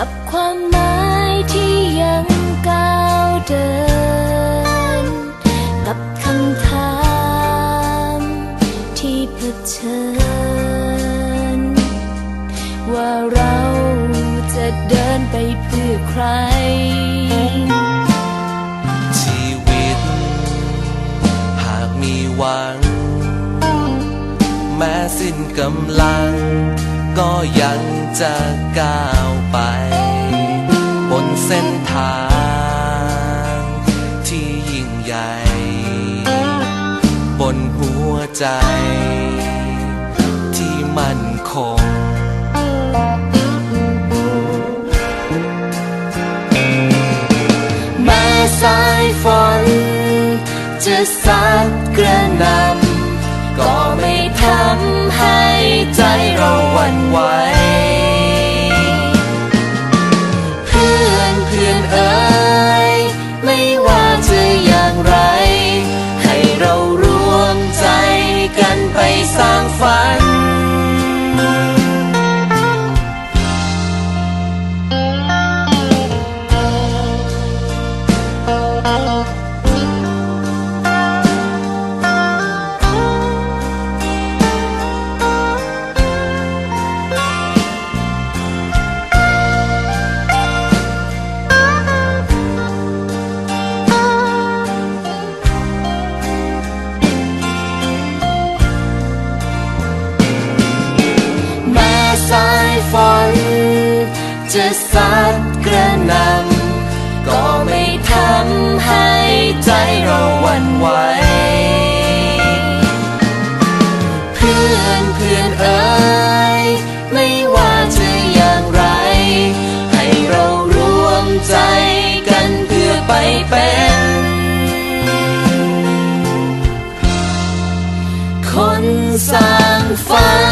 กับความหมายที่ยังก้าวเดิน กับคำถามที่เผชิญ ว่าเราจะเดินไปเพื่อใคร ชีวิต หากมีหวัง แม้สิ้นกำลัง ก็ยังจะก้าวไป ใหญ่บนหัวใจ ที่มั่นคงแม้สายฝนจะสัดกระนำ สายฝนจะสัดกระหนำ 三分。